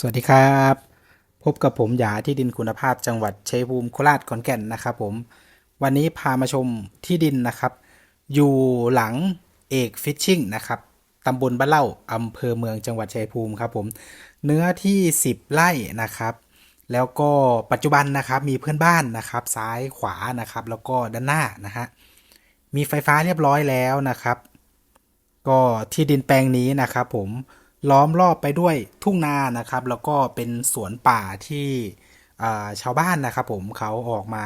สวัสดีครับ พบกับผมหยาที่ดินคุณภาพจังหวัดชัยภูมิโคราชขอนแก่นนะครับผม วันนี้พามาชมที่ดินนะครับ อยู่หลังเอกฟิชชิ่งนะครับตำบลบ้านเล่าอำเภอเมืองจังหวัดชัยภูมิครับผม เนื้อที่ 10 ไร่นะครับ แล้วก็ปัจจุบันนะครับมีเพื่อนบ้านนะครับ ซ้ายขวานะครับ แล้วก็ด้านหน้านะฮะมีไฟฟ้าเรียบร้อยแล้วนะครับ ก็ที่ดินแปลงนี้นะครับผม ล้อมรอบไปด้วยทุ่งนานะครับ แล้วก็เป็นสวนป่าที่ชาวบ้านนะครับ ผมเขาออกมา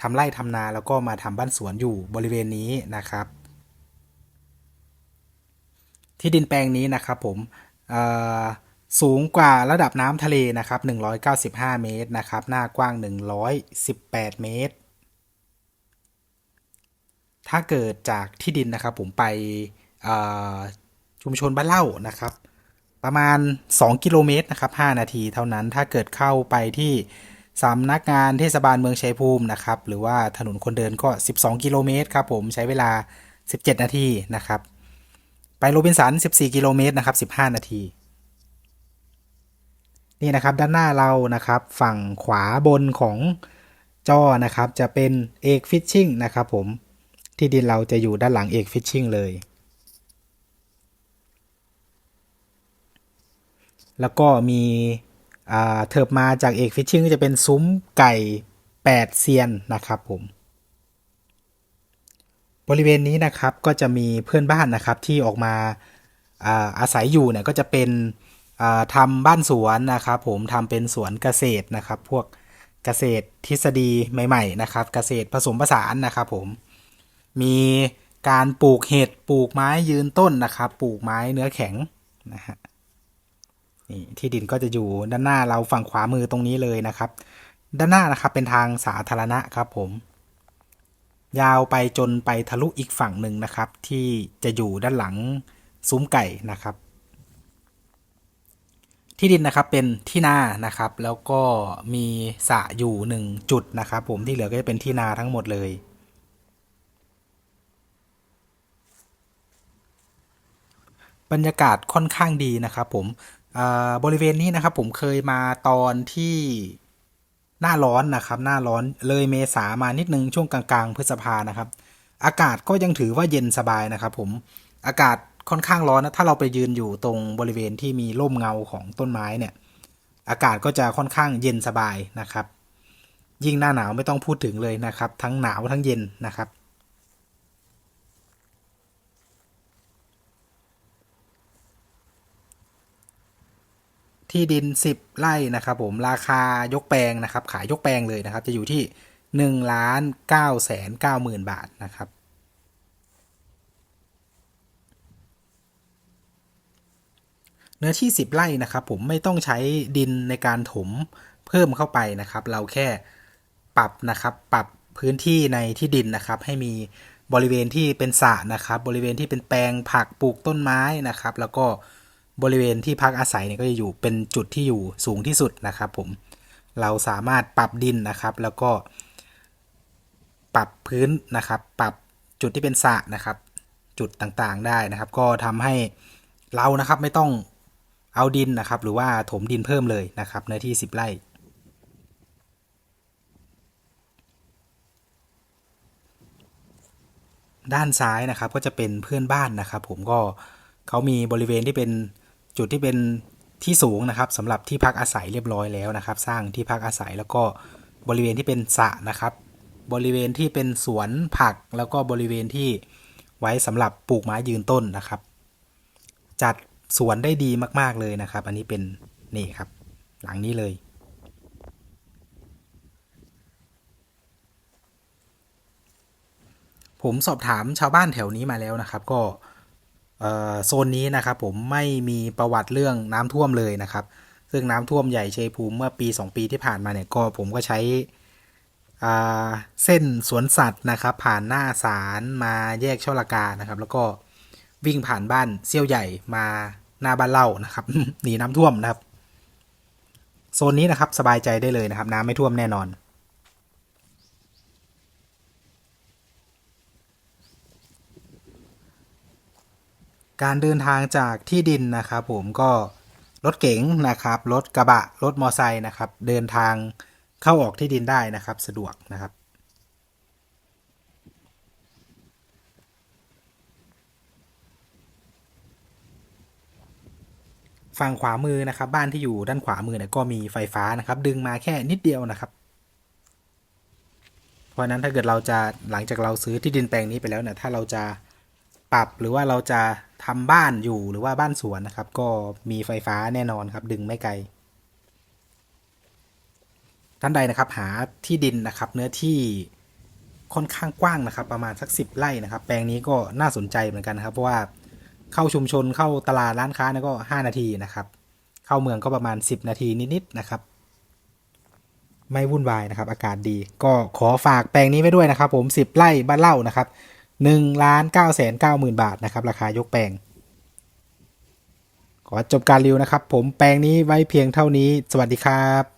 ทำไร่ทำนาแล้วก็มาทำบ้านสวนอยู่บริเวณนี้นะครับ ที่ดินแปลงนี้นะครับผมสูงกว่าระดับน้ำทะเลนะครับ 195 เมตรนะครับ หน้ากว้าง 118 เมตร ถ้าเกิดจากที่ดินนะครับผมไปชุมชนบ้านเล่านะครับ ประมาณ 2 กิโลเมตรนะครับ 5 นาทีเท่านั้นถ้าเกิดเข้าไปที่สำนักงานเทศบาลเมืองชัยภูมินะครับ หรือว่าถนนคนเดินก็ 12 กิโลเมตรครับผมใช้เวลา 17 นาทีนะครับ ไปโรบินสัน 14 กิโลเมตรนะครับ 15 นาที นี่นะครับด้านหน้าเรานะครับ ฝั่งขวาบนของจอนะครับ จะเป็นเอกฟิชชิ่งนะครับผมที่ดินเราจะอยู่ด้านหลังเอกฟิชชิ่งเลย แล้วก็มีเถิบมาจากเอกฟิชชิ่งก็จะเป็นซุ้มไก่ 8 เซียนนะครับผม บริเวณนี้นะครับก็จะมีเพื่อนบ้านนะครับที่ออกมาอาอาศัยอยู่เนี่ยก็จะเป็นอ่าทำบ้านสวนนะครับผมทำเป็นสวนเกษตรนะครับ พวกเกษตรทฤษฎีใหม่ ๆ นะครับ เกษตรผสมผสานนะครับผมมีการปลูกเห็ดปลูกไม้ยืนต้นนะครับ ปลูกไม้เนื้อแข็งนะฮะ นี่ที่ดินก็จะอยู่ด้านหน้าเราฝั่งขวามือตรงนี้เลยนะครับ ด้านหน้านะครับเป็นทางสาธารณะครับผม ยาวไปจนไปทะลุอีกฝั่งหนึ่งนะครับ ที่จะอยู่ด้านหลังซุ้มไก่นะครับ ที่ดินนะครับเป็นที่นานะครับ แล้วก็มีสระอยู่หนึ่งจุดนะครับ ผมที่เหลือก็จะเป็นที่นาทั้งหมดเลยบรรยากาศค่อนข้างดีนะครับผม บริเวณนี้นะครับผมเคยมาตอนที่หน้าร้อนนะครับหน้าร้อนเลยเมษามานิดนึงช่วงกลางๆพฤษภานะครับ อากาศก็ยังถือว่าเย็นสบายนะครับผมอากาศค่อนข้างร้อนนะถ้าเราไปยืนอยู่ตรงบริเวณที่มีร่มเงาของต้นไม้เนี่ย อากาศก็จะค่อนข้างเย็นสบายนะครับ ยิ่งหน้าหนาวไม่ต้องพูดถึงเลยนะครับ ทั้งหนาวทั้งเย็นนะครับ ที่ดิน 10 ไร่นะครับผมราคายกแปลงนะครับ ขายยกแปลงเลยนะครับ จะอยู่ที่ 1 ล้าน9แสน9หมื่นบาทนะครับเนื้อที่ 10 ไร่นะครับผมไม่ต้องใช้ดินในการถมเพิ่มเข้าไปนะครับ เราแค่ปรับนะครับ ปรับพื้นที่ในที่ดินนะครับ ให้มีบริเวณที่เป็นสระนะครับ บริเวณที่เป็นแปลงผักปลูกต้นไม้นะครับ แล้วก็ บริเวณที่พักอาศัยเนี่ยก็จะอยู่เป็นจุดที่อยู่สูงที่สุดนะครับผมเราสามารถปรับดินนะครับ แล้วก็ ปรับพื้นนะครับ ปรับจุดที่เป็นสระนะครับ จุดต่างๆได้นะครับ ก็ทำให้เรานะครับไม่ต้องเอาดินนะครับ หรือว่าถมดินเพิ่มเลยนะครับเนื้อที่ 10 ไร่ด้านซ้ายนะครับก็จะเป็นเพื่อนบ้านนะครับ ผมก็เขามีบริเวณที่เป็น จุดที่เป็นที่สูงนะครับสำหรับที่พักอาศัยเรียบร้อยแล้วนะครับ สร้างที่พักอาศัยแล้วก็บริเวณที่เป็นสระนะครับ บริเวณที่เป็นสวนผักแล้วก็บริเวณที่ไว้สำหรับปลูกไม้ยืนต้นนะครับ จัดสวนได้ดีมาก ๆเลยนะครับ อันนี้เป็นนี่ครับ หลังนี้เลย ผมสอบถามชาวบ้านแถวนี้มาแล้วนะครับ ก็ โซนนี้นะครับผมไม่มีประวัติเรื่องน้ำท่วมเลยนะครับ ซึ่งน้ำท่วมใหญ่เชยภูมิเมื่อปี 2 ปีที่ผ่านมาเนี่ยก็ผมก็ใช้เส้นสวนสัตว์นะครับ ผ่านหน้าศาลมาแยกช่อละกานะครับ แล้วก็วิ่งผ่านบ้านเซี่ยวใหญ่มาหน้าบ้านเล่านะครับหนีน้ำท่วมนะครับ โซนนี้นะครับสบายใจได้เลยนะครับ น้ำไม่ท่วมแน่นอน การเดินทางจากที่ดินนะครับผมก็รถเก๋งนะครับรถกระบะรถมอไซค์นะครับ เดินทางเข้าออกที่ดินได้นะครับ สะดวกนะครับ ฝั่งขวามือนะครับ บ้านที่อยู่ด้านขวามือเนี่ยก็มีไฟฟ้านะครับ ดึงมาแค่นิดเดียวนะครับ เพราะฉะนั้นถ้าเกิดเราจะหลังจากเราซื้อที่ดินแปลงนี้ไปแล้วเนี่ยถ้าเราจะ ปรับหรือว่าเราจะทำบ้านอยู่หรือว่าบ้านสวนนะครับ ก็มีไฟฟ้าแน่นอนครับ ดึงไม่ไกลท่านใดนะครับหาที่ดินนะครับ เนื้อที่ค่อนข้างกว้างนะครับ ประมาณสักสิบไร่นะครับ แปลงนี้ก็น่าสนใจเหมือนกันนะครับ เพราะว่าเข้าชุมชนเข้าตลาดร้านค้านี่ยก็ 5 นาทีนะครับ เข้าเมืองก็ประมาณ 10 นาทีนิดๆนะครับ ไม่วุ่นวายนะครับ อากาศดี ก็ขอฝากแปลงนี้ไว้ด้วยนะครับ ผม 10ไร่บ้านเล่านะครับ 1ล้าน9แสน9หมื่นบาทนะครับ ราคายกแปลง ขอจบการรีวิวนะครับ ผมแปลงนี้ไว้เพียงเท่านี้ สวัสดีครับ